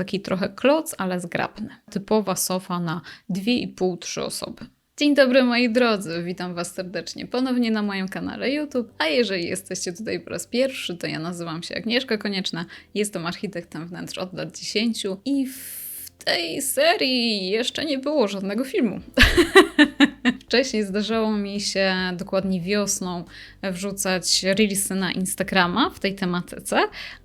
taki trochę kloc, ale zgrabny. Typowa sofa na 2,5-3 osoby. Dzień dobry moi drodzy, witam Was serdecznie ponownie na moim kanale YouTube, a jeżeli jesteście tutaj po raz pierwszy, to ja nazywam się Agnieszka Konieczna, jestem architektem wnętrz od lat 10 i w tej serii jeszcze nie było żadnego filmu. Wcześniej zdarzało mi się dokładnie wiosną wrzucać reelsy na Instagrama w tej tematyce,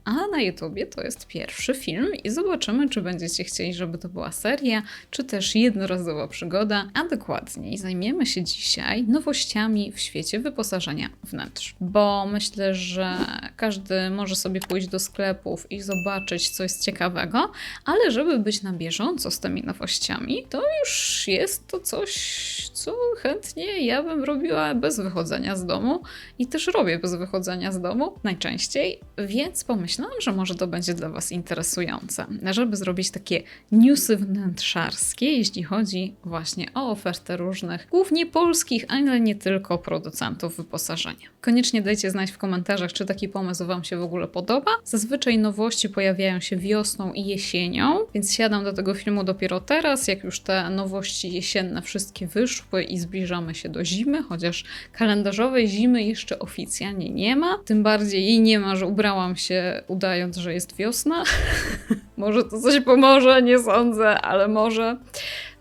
a na YouTubie to jest pierwszy film i zobaczymy, czy będziecie chcieli, żeby to była seria, czy też jednorazowa przygoda, a dokładniej zajmiemy się dzisiaj nowościami w świecie wyposażenia wnętrz, bo myślę, że każdy może sobie pójść do sklepów i zobaczyć coś ciekawego, ale żeby być na bieżąco z tymi nowościami, to już jest to coś, co chętnie ja bym robiła bez wychodzenia z domu i też robię bez wychodzenia z domu najczęściej, więc pomyślałam, że może to będzie dla Was interesujące, żeby zrobić takie newsy wnętrzarskie, jeśli chodzi właśnie o ofertę różnych, głównie polskich, ale nie tylko producentów wyposażenia. Koniecznie dajcie znać w komentarzach, czy taki pomysł Wam się w ogóle podoba. Zazwyczaj nowości pojawiają się wiosną i jesienią, więc siadam do tego filmu dopiero teraz, jak już te nowości jesienne wszystkie wyszły i zbliżamy się do zimy, chociaż kalendarzowej zimy jeszcze oficjalnie nie ma. Tym bardziej jej nie ma, że ubrałam się udając, że jest wiosna. może to coś pomoże, nie sądzę, ale może.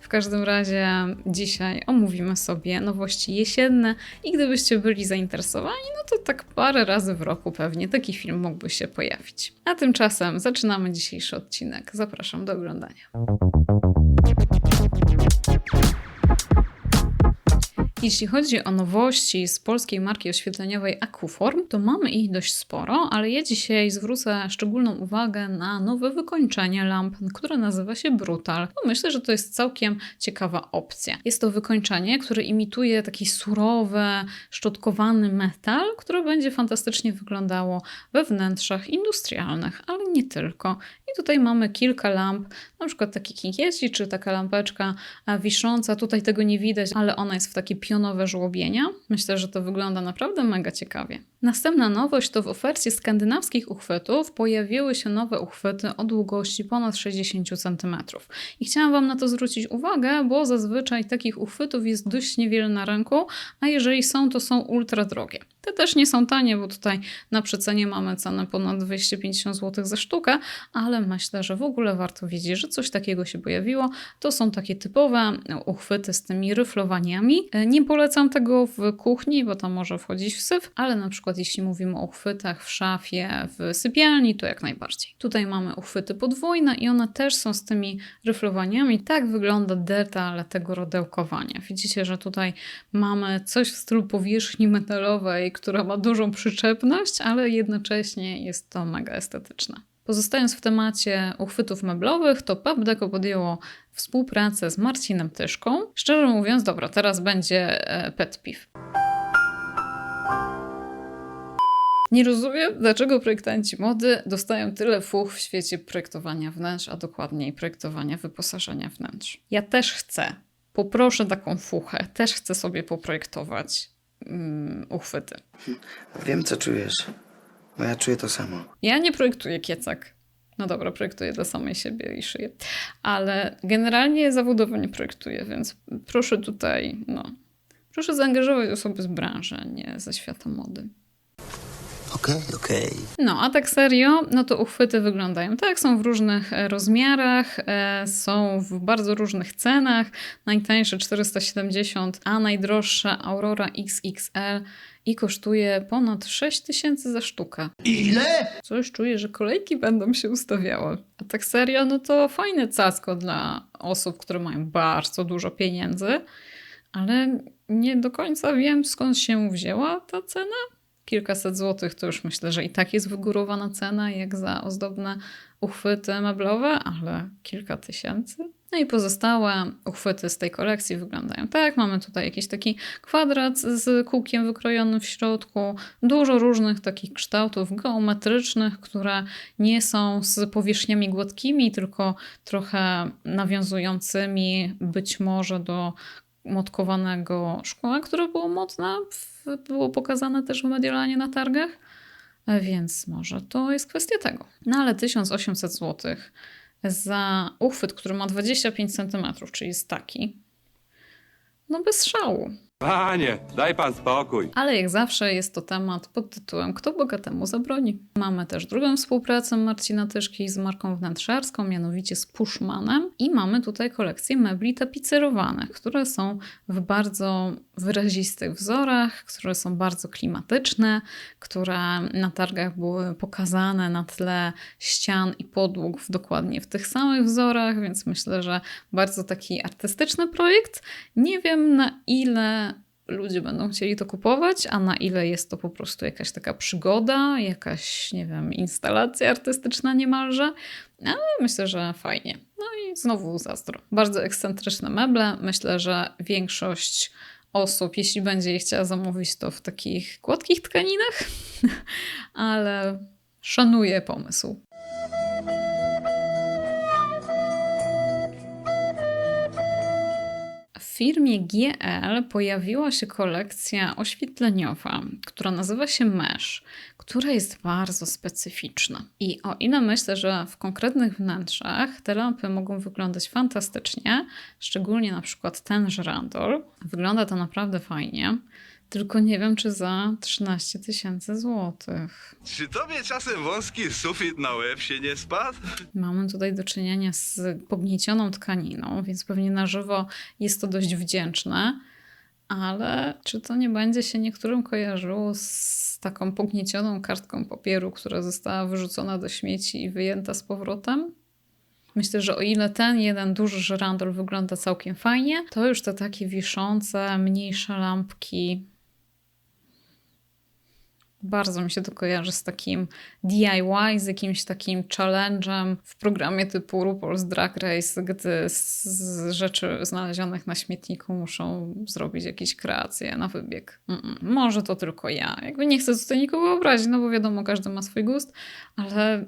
W każdym razie dzisiaj omówimy sobie nowości jesienne i gdybyście byli zainteresowani, no to tak parę razy w roku pewnie taki film mógłby się pojawić. A tymczasem zaczynamy dzisiejszy odcinek. Zapraszam do oglądania. Jeśli chodzi o nowości z polskiej marki oświetleniowej Akuform, to mamy ich dość sporo, ale ja dzisiaj zwrócę szczególną uwagę na nowe wykończenie lamp, które nazywa się Brutal. No myślę, że to jest całkiem ciekawa opcja. Jest to wykończenie, które imituje taki surowy, szczotkowany metal, które będzie fantastycznie wyglądało we wnętrzach industrialnych, ale nie tylko. I tutaj mamy kilka lamp, na przykład taki kinkieci, czy taka lampeczka wisząca. Tutaj tego nie widać, ale ona jest w takiej pionowe żłobienia. Myślę, że to wygląda naprawdę mega ciekawie. Następna nowość to w ofercie skandynawskich uchwytów pojawiły się nowe uchwyty o długości ponad 60 cm. I chciałam Wam na to zwrócić uwagę, bo zazwyczaj takich uchwytów jest dość niewiele na rynku, a jeżeli są, to są ultra drogie. Te też nie są tanie, bo tutaj na przecenie mamy cenę ponad 250 zł za sztukę, ale myślę, że w ogóle warto wiedzieć, że coś takiego się pojawiło. To są takie typowe uchwyty z tymi ryflowaniami. Nie polecam tego w kuchni, bo tam może wchodzić w syf, ale na przykład jeśli mówimy o uchwytach w szafie, w sypialni, to jak najbardziej. Tutaj mamy uchwyty podwójne i one też są z tymi ryflowaniami. Tak wygląda detal tego rodełkowania. Widzicie, że tutaj mamy coś w stylu powierzchni metalowej, która ma dużą przyczepność, ale jednocześnie jest to mega estetyczne. Pozostając w temacie uchwytów meblowych, to PubDeco podjęło współpracę z Marcinem Tyszką. Szczerze mówiąc, dobra, teraz będzie e, pet piw. Nie rozumiem, dlaczego projektanci mody dostają tyle fuch w świecie projektowania wnętrz, a dokładniej projektowania wyposażenia wnętrz. Ja też chcę. Poproszę taką fuchę. Też chcę sobie poprojektować um, uchwyty. Wiem, co czujesz. Bo ja czuję to samo. Ja nie projektuję kiecek. No dobra, projektuję dla samej siebie i szyję. Ale generalnie zawodowo nie projektuję, więc proszę tutaj, no, proszę zaangażować osoby z branży, a nie ze świata mody. Okej, okej. No, a tak serio, no to uchwyty wyglądają tak, są w różnych e, rozmiarach, e, są w bardzo różnych cenach. Najtańsze 470, a najdroższa Aurora XXL i kosztuje ponad 6 tysięcy za sztukę. Ile? Coś czuję, że kolejki będą się ustawiały. A tak serio, no to fajne cacko dla osób, które mają bardzo dużo pieniędzy, ale nie do końca wiem skąd się wzięła ta cena kilkaset złotych to już myślę, że i tak jest wygórowana cena jak za ozdobne uchwyty meblowe, ale kilka tysięcy. No i pozostałe uchwyty z tej kolekcji wyglądają tak. Mamy tutaj jakiś taki kwadrat z kółkiem wykrojonym w środku, dużo różnych takich kształtów geometrycznych, które nie są z powierzchniami gładkimi, tylko trochę nawiązującymi być może do motkowanego szkła, które było modne, było pokazane też w Mediolanie na targach, więc może to jest kwestia tego. No ale 1800 zł za uchwyt, który ma 25 cm, czyli jest taki. No bez szału. Panie, daj pan spokój. Ale jak zawsze jest to temat pod tytułem Kto bogatemu zabroni. Mamy też drugą współpracę Marcina Tyszki z marką wnętrzarską, mianowicie z Pushmanem. I mamy tutaj kolekcję mebli tapicerowanych, które są w bardzo wyrazistych wzorach, które są bardzo klimatyczne, które na targach były pokazane na tle ścian i podłóg w dokładnie w tych samych wzorach, więc myślę, że bardzo taki artystyczny projekt. Nie wiem na ile ludzie będą chcieli to kupować, a na ile jest to po prostu jakaś taka przygoda, jakaś, nie wiem, instalacja artystyczna niemalże. Ale myślę, że fajnie. No i znowu zazdro. Bardzo ekscentryczne meble. Myślę, że większość osób, jeśli będzie je chciała zamówić, to w takich gładkich tkaninach, ale szanuję pomysł. Firmie GL pojawiła się kolekcja oświetleniowa, która nazywa się Mesh, która jest bardzo specyficzna. I o ile myślę, że w konkretnych wnętrzach te lampy mogą wyglądać fantastycznie, szczególnie na przykład ten żyrandol, wygląda to naprawdę fajnie. Tylko nie wiem, czy za 13 tysięcy złotych. Czy tobie czasem wąski sufit na łeb się nie spadł? Mamy tutaj do czynienia z pogniecioną tkaniną, więc pewnie na żywo jest to dość wdzięczne, ale czy to nie będzie się niektórym kojarzyło z taką pogniecioną kartką papieru, która została wyrzucona do śmieci i wyjęta z powrotem? Myślę, że o ile ten jeden duży żyrandol wygląda całkiem fajnie, to już te takie wiszące, mniejsze lampki bardzo mi się to kojarzy z takim DIY, z jakimś takim challenge'em w programie typu RuPaul's Drag Race, gdy z, rzeczy znalezionych na śmietniku muszą zrobić jakieś kreacje na wybieg. Mm-mm. Może to tylko ja. Jakby nie chcę tutaj nikogo obrazić, no bo wiadomo, każdy ma swój gust, ale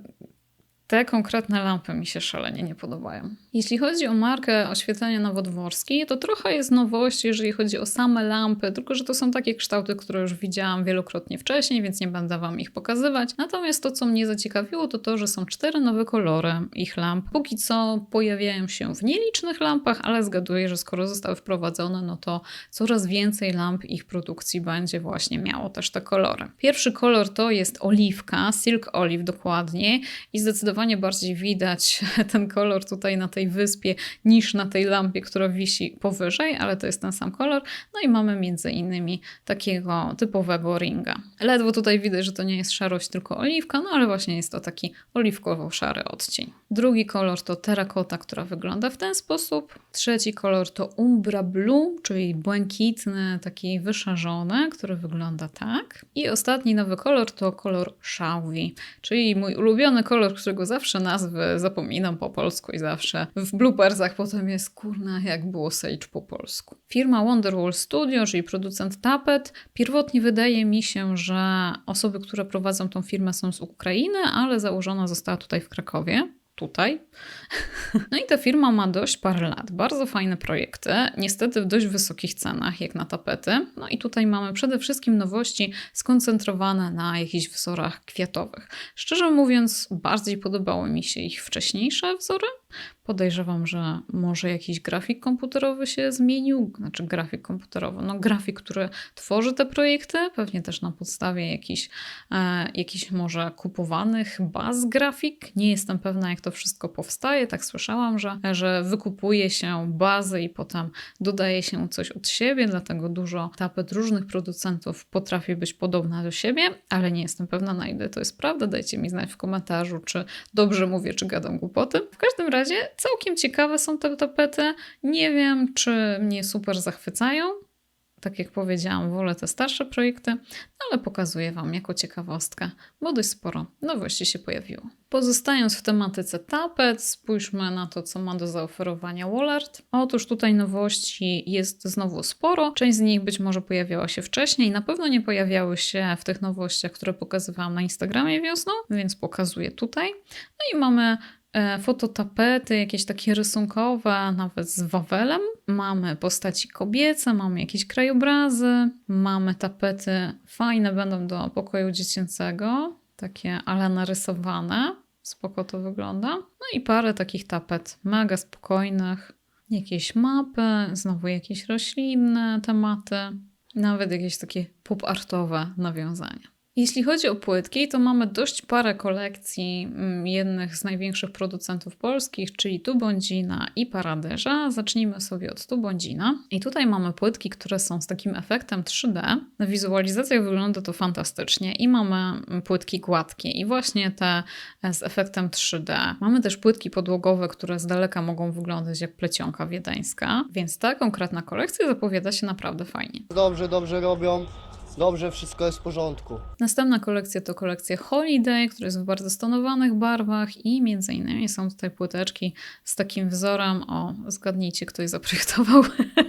te konkretne lampy mi się szalenie nie podobają. Jeśli chodzi o markę oświetlenia nowodworskiej, to trochę jest nowość, jeżeli chodzi o same lampy, tylko że to są takie kształty, które już widziałam wielokrotnie wcześniej, więc nie będę Wam ich pokazywać. Natomiast to, co mnie zaciekawiło, to to, że są cztery nowe kolory ich lamp. Póki co pojawiają się w nielicznych lampach, ale zgaduję, że skoro zostały wprowadzone, no to coraz więcej lamp ich produkcji będzie właśnie miało też te kolory. Pierwszy kolor to jest oliwka, silk olive dokładnie i zdecydowanie bardziej widać ten kolor tutaj na tej wyspie niż na tej lampie, która wisi powyżej, ale to jest ten sam kolor. No i mamy między innymi takiego typowego ringa. Ledwo tutaj widać, że to nie jest szarość, tylko oliwka, no ale właśnie jest to taki oliwkowo-szary odcień. Drugi kolor to terrakota, która wygląda w ten sposób. Trzeci kolor to umbra blue, czyli błękitny, taki wyszarzony, który wygląda tak. I ostatni nowy kolor to kolor szałwi, czyli mój ulubiony kolor, którego zawsze nazwy zapominam po polsku i zawsze w bloopersach potem jest kurna, jak było Sage po polsku. Firma Wonderwall Studio, czyli producent tapet. Pierwotnie wydaje mi się, że osoby, które prowadzą tą firmę są z Ukrainy, ale założona została tutaj w Krakowie tutaj. No i ta firma ma dość parę lat. Bardzo fajne projekty, niestety w dość wysokich cenach, jak na tapety. No i tutaj mamy przede wszystkim nowości skoncentrowane na jakichś wzorach kwiatowych. Szczerze mówiąc, bardziej podobały mi się ich wcześniejsze wzory. Podejrzewam, że może jakiś grafik komputerowy się zmienił, znaczy grafik komputerowy, no grafik, który tworzy te projekty, pewnie też na podstawie jakichś, e, może kupowanych baz grafik. Nie jestem pewna, jak to wszystko powstaje. Tak słyszałam, że, że wykupuje się bazy i potem dodaje się coś od siebie, dlatego dużo tapet różnych producentów potrafi być podobna do siebie, ale nie jestem pewna, na ile to jest prawda. Dajcie mi znać w komentarzu, czy dobrze mówię, czy gadam głupoty. W każdym razie całkiem ciekawe są te tapety. Nie wiem, czy mnie super zachwycają. Tak jak powiedziałam, wolę te starsze projekty, ale pokazuję Wam jako ciekawostkę, bo dość sporo nowości się pojawiło. Pozostając w tematyce tapet, spójrzmy na to, co ma do zaoferowania Wallart. Otóż tutaj nowości jest znowu sporo. Część z nich być może pojawiała się wcześniej, na pewno nie pojawiały się w tych nowościach, które pokazywałam na Instagramie wiosną, więc pokazuję tutaj. No i mamy fototapety, jakieś takie rysunkowe, nawet z wawelem. Mamy postaci kobiece, mamy jakieś krajobrazy, mamy tapety fajne, będą do pokoju dziecięcego, takie ale narysowane. Spoko to wygląda. No i parę takich tapet mega spokojnych. Jakieś mapy, znowu jakieś roślinne tematy, nawet jakieś takie pop-artowe nawiązania. Jeśli chodzi o płytki, to mamy dość parę kolekcji mm, jednych z największych producentów polskich, czyli Tubądzina i Paradyża. Zacznijmy sobie od Tubądzina. I tutaj mamy płytki, które są z takim efektem 3D. Na wizualizacjach wygląda to fantastycznie i mamy mm, płytki gładkie i właśnie te e, z efektem 3D. Mamy też płytki podłogowe, które z daleka mogą wyglądać jak plecionka wiedeńska, więc ta konkretna kolekcja zapowiada się naprawdę fajnie. Dobrze, dobrze robią. Dobrze, wszystko jest w porządku. Następna kolekcja to kolekcja Holiday, która jest w bardzo stonowanych barwach i między innymi są tutaj płyteczki z takim wzorem, o zgadnijcie kto je zaprojektował,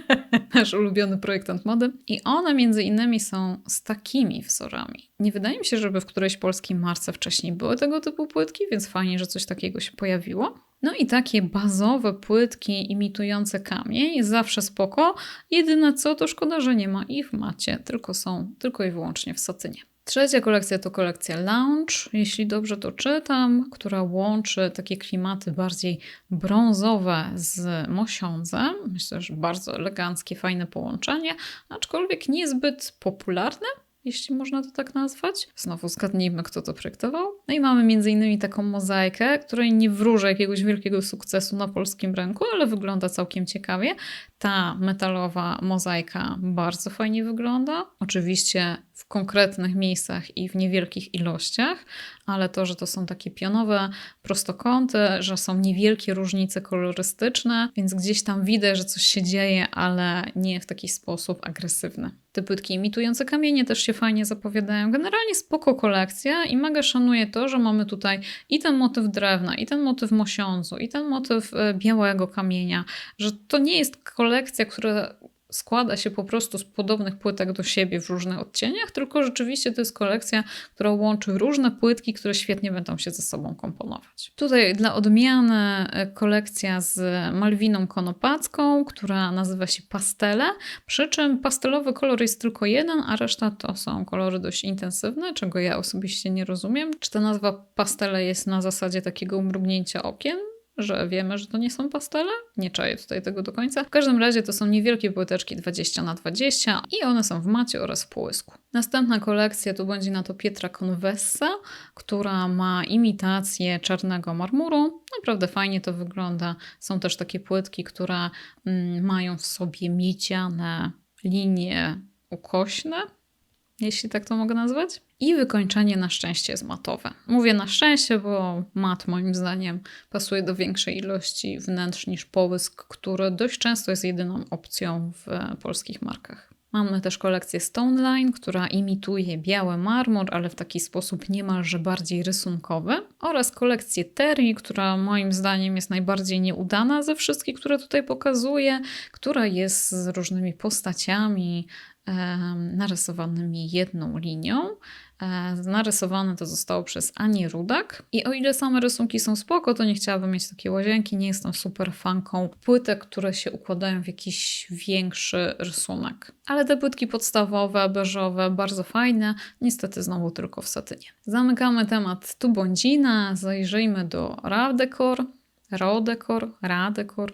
nasz ulubiony projektant mody. I one między innymi są z takimi wzorami. Nie wydaje mi się, żeby w którejś polskiej marce wcześniej były tego typu płytki, więc fajnie, że coś takiego się pojawiło. No i takie bazowe płytki imitujące kamień, zawsze spoko. Jedyne co, to szkoda, że nie ma ich w macie, tylko są tylko i wyłącznie w satynie. Trzecia kolekcja to kolekcja Lounge, jeśli dobrze to czytam, która łączy takie klimaty bardziej brązowe z mosiądzem. Myślę, że bardzo eleganckie, fajne połączenie, aczkolwiek niezbyt popularne, jeśli można to tak nazwać. Znowu zgadnijmy, kto to projektował. No i mamy innymi taką mozaikę, której nie wróżę jakiegoś wielkiego sukcesu na polskim rynku, ale wygląda całkiem ciekawie. Ta metalowa mozaika bardzo fajnie wygląda. Oczywiście w konkretnych miejscach i w niewielkich ilościach, ale to, że to są takie pionowe prostokąty, że są niewielkie różnice kolorystyczne, więc gdzieś tam widać, że coś się dzieje, ale nie w taki sposób agresywny. Te płytki imitujące kamienie też się fajnie zapowiadają. Generalnie spoko kolekcja i mega szanuję to, że mamy tutaj i ten motyw drewna, i ten motyw mosiądzu, i ten motyw e, białego kamienia, że to nie jest kolekcja, która składa się po prostu z podobnych płytek do siebie w różnych odcieniach, tylko rzeczywiście to jest kolekcja, która łączy różne płytki, które świetnie będą się ze sobą komponować. Tutaj dla odmiany e, kolekcja z Malwiną Konopacką, która nazywa się Pastele, przy czym pastelowy kolor jest tylko jeden, a reszta to są kolory dość intensywne, czego ja osobiście nie rozumiem. Czy ta nazwa pastele jest na zasadzie takiego mrugnięcia okien? Że wiemy, że to nie są pastele. Nie czaję tutaj tego do końca. W każdym razie to są niewielkie płyteczki 20 na 20 i one są w macie oraz w połysku. Następna kolekcja to będzie na to Pietra Convessa, która ma imitację czarnego marmuru. Naprawdę fajnie to wygląda. Są też takie płytki, które mm, mają w sobie miedziane linie ukośne, jeśli tak to mogę nazwać. I wykończenie na szczęście jest matowe. Mówię na szczęście, bo mat moim zdaniem pasuje do większej ilości wnętrz niż połysk, który dość często jest jedyną opcją w polskich markach. Mamy też kolekcję Stone Line, która imituje biały marmur, ale w taki sposób niemalże bardziej rysunkowy. Oraz kolekcję Terry, która moim zdaniem jest najbardziej nieudana ze wszystkich, które tutaj pokazuję, która jest z różnymi postaciami, narysowanymi jedną linią. E, narysowane to zostało przez Anię Rudak. I o ile same rysunki są spoko, to nie chciałabym mieć takiej łazienki. Nie jestem super fanką płytek, które się układają w jakiś większy rysunek. Ale te płytki podstawowe, beżowe, bardzo fajne. Niestety znowu tylko w satynie. Zamykamy temat Tubądzina. Zajrzyjmy do Rawdekor. Rodekor, Radekor,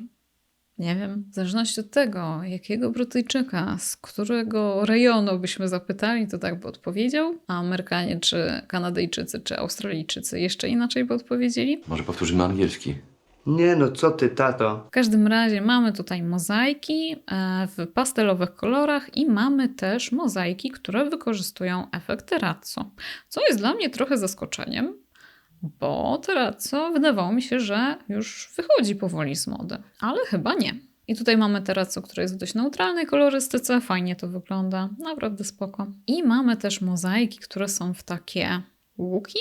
nie wiem, w zależności od tego, jakiego Brytyjczyka, z którego rejonu byśmy zapytali, to tak by odpowiedział, a Amerykanie, czy Kanadyjczycy, czy Australijczycy jeszcze inaczej by odpowiedzieli. Może powtórzymy angielski. Nie no, co ty, tato? W każdym razie mamy tutaj mozaiki e, w pastelowych kolorach i mamy też mozaiki, które wykorzystują efekt terrazzo, co jest dla mnie trochę zaskoczeniem, bo terrazzo wydawało mi się, że już wychodzi powoli z mody, ale chyba nie. I tutaj mamy terrazzo, które jest w dość neutralnej kolorystyce, fajnie to wygląda, naprawdę spoko. I mamy też mozaiki, które są w takie łuki,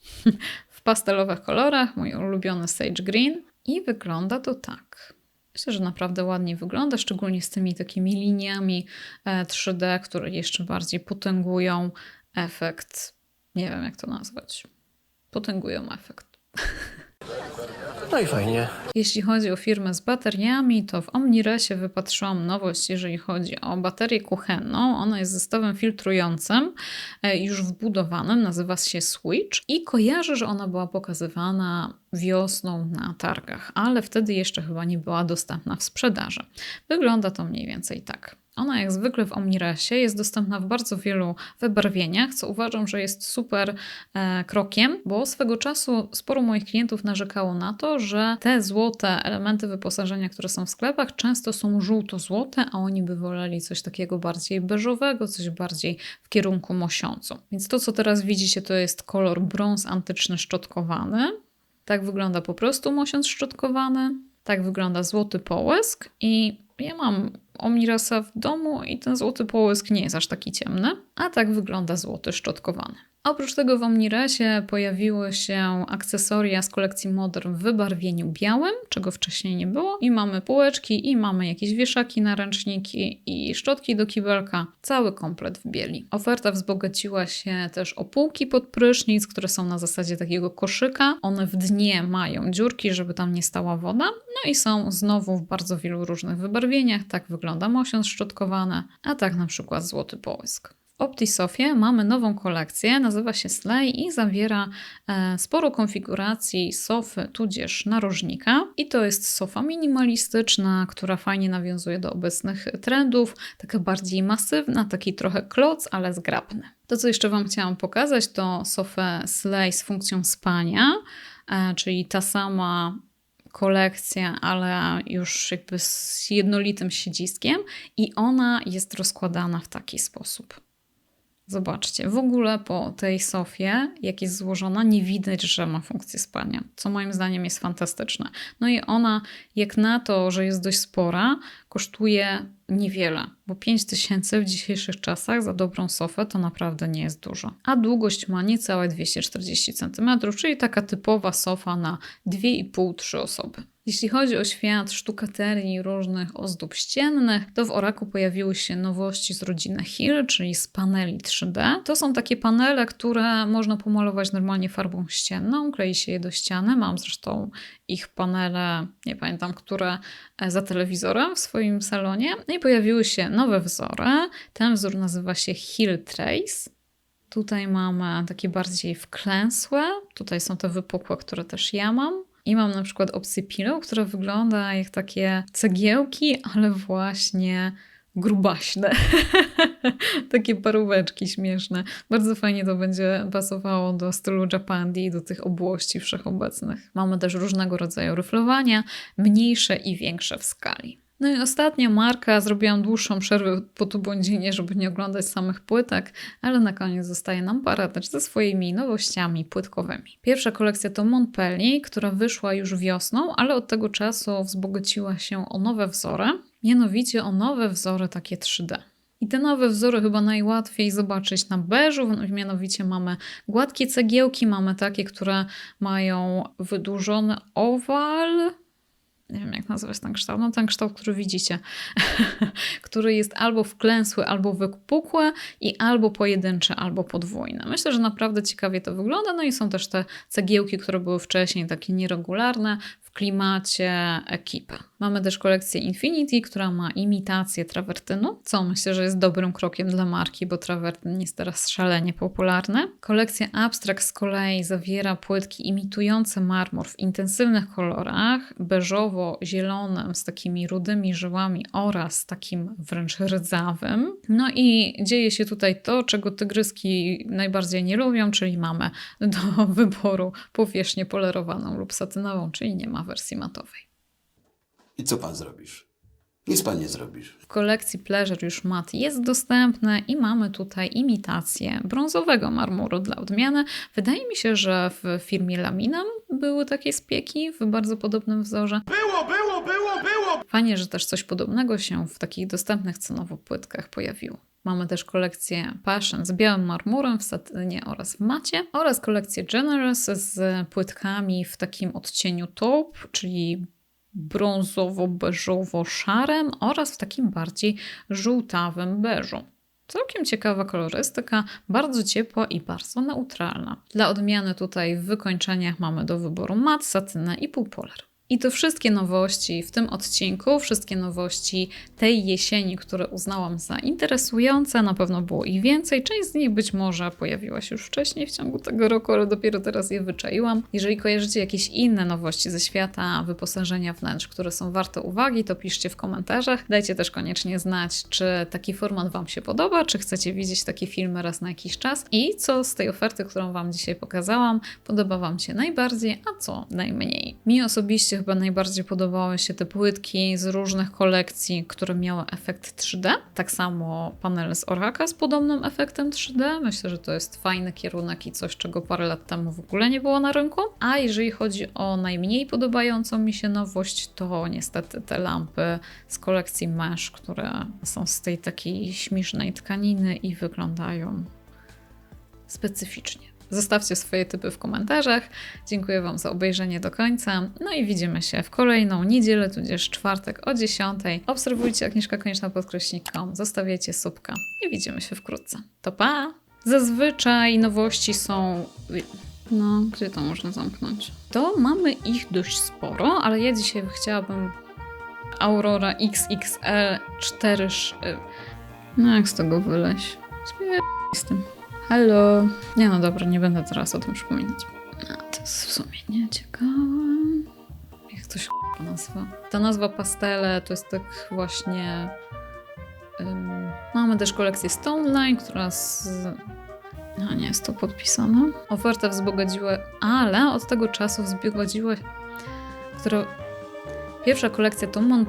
w pastelowych kolorach, mój ulubiony sage green. I wygląda to tak. Myślę, że naprawdę ładnie wygląda, szczególnie z tymi takimi liniami e, 3D, które jeszcze bardziej potęgują efekt, nie wiem jak to nazwać, potęgują efekt. No i fajnie. Jeśli chodzi o firmę z bateriami, to w Omniresie wypatrzyłam nowość, jeżeli chodzi o baterię kuchenną. Ona jest zestawem filtrującym, e, już wbudowanym, nazywa się Switch i kojarzę, że ona była pokazywana wiosną na targach, ale wtedy jeszcze chyba nie była dostępna w sprzedaży. Wygląda to mniej więcej tak. Ona jak zwykle w Omniresie jest dostępna w bardzo wielu wybarwieniach, co uważam, że jest super e, krokiem, bo swego czasu sporo moich klientów narzekało na to, że te złote elementy wyposażenia, które są w sklepach, często są żółto-złote, a oni by woleli coś takiego bardziej beżowego, coś bardziej w kierunku mosiącu. Więc to, co teraz widzicie, to jest kolor brąz antyczny szczotkowany. Tak wygląda po prostu mosiąc szczotkowany. Tak wygląda złoty połysk i ja mam Omnirasa w domu i ten złoty połysk nie jest aż taki ciemny, a tak wygląda złoty szczotkowany. Oprócz tego w Omniresie pojawiły się akcesoria z kolekcji Modern w wybarwieniu białym, czego wcześniej nie było. I mamy półeczki, i mamy jakieś wieszaki na ręczniki, i szczotki do kibelka. Cały komplet w bieli. Oferta wzbogaciła się też o półki pod prysznic, które są na zasadzie takiego koszyka. One w dnie mają dziurki, żeby tam nie stała woda. No i są znowu w bardzo wielu różnych wybarwieniach. Tak wygląda mosiąc szczotkowane, a tak na przykład złoty połysk. Optisofie mamy nową kolekcję, nazywa się Slay i zawiera e, sporo konfiguracji sofy tudzież narożnika. I to jest sofa minimalistyczna, która fajnie nawiązuje do obecnych trendów, taka bardziej masywna, taki trochę kloc, ale zgrabny. To, co jeszcze Wam chciałam pokazać, to sofę Slay z funkcją spania, e, czyli ta sama kolekcja, ale już jakby z jednolitym siedziskiem i ona jest rozkładana w taki sposób. Zobaczcie, w ogóle po tej sofie, jak jest złożona, nie widać, że ma funkcję spania, co moim zdaniem jest fantastyczne. No i ona, jak na to, że jest dość spora, kosztuje niewiele, bo 5000 w dzisiejszych czasach za dobrą sofę to naprawdę nie jest dużo. A długość ma niecałe 240 cm, czyli taka typowa sofa na 2,5-3 osoby. Jeśli chodzi o świat sztukaterii różnych ozdób ściennych, to w Oraku pojawiły się nowości z rodziny Hill, czyli z paneli 3D. To są takie panele, które można pomalować normalnie farbą ścienną, klei się je do ściany. Mam zresztą ich panele, nie pamiętam, które e, za telewizorem w swoim salonie. I pojawiły się nowe wzory. Ten wzór nazywa się Hill Trace. Tutaj mamy takie bardziej wklęsłe. Tutaj są te wypukłe, które też ja mam. I mam na przykład opcję pillow, która wygląda jak takie cegiełki, ale właśnie grubaśne. takie paróweczki śmieszne. Bardzo fajnie to będzie pasowało do stylu Japandi i do tych obłości wszechobecnych. Mamy też różnego rodzaju ryflowania, mniejsze i większe w skali. No i ostatnia marka, zrobiłam dłuższą przerwę po Tubondzinie, żeby nie oglądać samych płytek, ale na koniec zostaje nam paratecz ze swoimi nowościami płytkowymi. Pierwsza kolekcja to Montpellier, która wyszła już wiosną, ale od tego czasu wzbogaciła się o nowe wzory, mianowicie o nowe wzory takie 3D. I te nowe wzory chyba najłatwiej zobaczyć na beżu, mianowicie mamy gładkie cegiełki, mamy takie, które mają wydłużony owal, nie wiem jak nazwać ten kształt, no ten kształt, który widzicie, który jest albo wklęsły, albo wypukły i albo pojedynczy, albo podwójny. Myślę, że naprawdę ciekawie to wygląda, no i są też te cegiełki, które były wcześniej takie nieregularne, w klimacie ekipy. Mamy też kolekcję Infinity, która ma imitację trawertynu, co myślę, że jest dobrym krokiem dla marki, bo trawertyn jest teraz szalenie popularny. Kolekcja Abstract z kolei zawiera płytki imitujące marmur w intensywnych kolorach, beżowo-zielonym z takimi rudymi żyłami oraz takim wręcz rdzawym. No i dzieje się tutaj to, czego tygryski najbardziej nie lubią, czyli mamy do wyboru powierzchnię polerowaną lub satynową, czyli nie ma wersji matowej. I co pan zrobisz? Nic pan nie zrobisz. W kolekcji Pleasure już mat jest dostępne i mamy tutaj imitację brązowego marmuru dla odmiany. Wydaje mi się, że w firmie Laminam były takie spieki w bardzo podobnym wzorze. Było, było, było, było! Fajnie, że też coś podobnego się w takich dostępnych cenowo płytkach pojawiło. Mamy też kolekcję Passion z białym marmurem w satynie oraz w macie oraz kolekcję Generous z płytkami w takim odcieniu taupe, czyli brązowo-beżowo-szarym oraz w takim bardziej żółtawym beżu. Całkiem ciekawa kolorystyka, bardzo ciepła i bardzo neutralna. Dla odmiany tutaj w wykończeniach mamy do wyboru mat, satynę i półpolar. I to wszystkie nowości w tym odcinku, wszystkie nowości tej jesieni, które uznałam za interesujące. Na pewno było ich więcej. Część z nich być może pojawiła się już wcześniej w ciągu tego roku, ale dopiero teraz je wyczaiłam. Jeżeli kojarzycie jakieś inne nowości ze świata wyposażenia wnętrz, które są warte uwagi, to piszcie w komentarzach. Dajcie też koniecznie znać, czy taki format Wam się podoba, czy chcecie widzieć takie filmy raz na jakiś czas i co z tej oferty, którą Wam dzisiaj pokazałam, podoba Wam się najbardziej, a co najmniej. Mi osobiście chyba najbardziej podobały się te płytki z różnych kolekcji, które miały efekt 3D. Tak samo panele z Oraka z podobnym efektem 3D. Myślę, że to jest fajny kierunek i coś, czego parę lat temu w ogóle nie było na rynku. A jeżeli chodzi o najmniej podobającą mi się nowość, to niestety te lampy z kolekcji Mesh, które są z tej takiej śmiesznej tkaniny i wyglądają specyficznie. Zostawcie swoje typy w komentarzach. Dziękuję Wam za obejrzenie do końca. No i widzimy się w kolejną niedzielę, tudzież czwartek o 10. Obserwujcie Agnieszka Konieczna podkreśnikom, zostawiajcie subka i widzimy się wkrótce. To pa! Zazwyczaj nowości są... No, gdzie to można zamknąć? To mamy ich dość sporo, ale ja dzisiaj chciałabym Aurora XXL 4... sz- No jak z tego wyleźć? Śmieję z tym. Halo. Nie no dobra, nie będę teraz o tym przypominać. A to jest w sumie nieciekawe. Jak to się k***a nazywa? Ta nazwa pastele to jest tak właśnie... ym, mamy też kolekcję Stone Line, która z... A nie jest to podpisane. Oferta wzbogaciła, ale od tego czasu wzbogaciła... Która... Pierwsza kolekcja to Mon...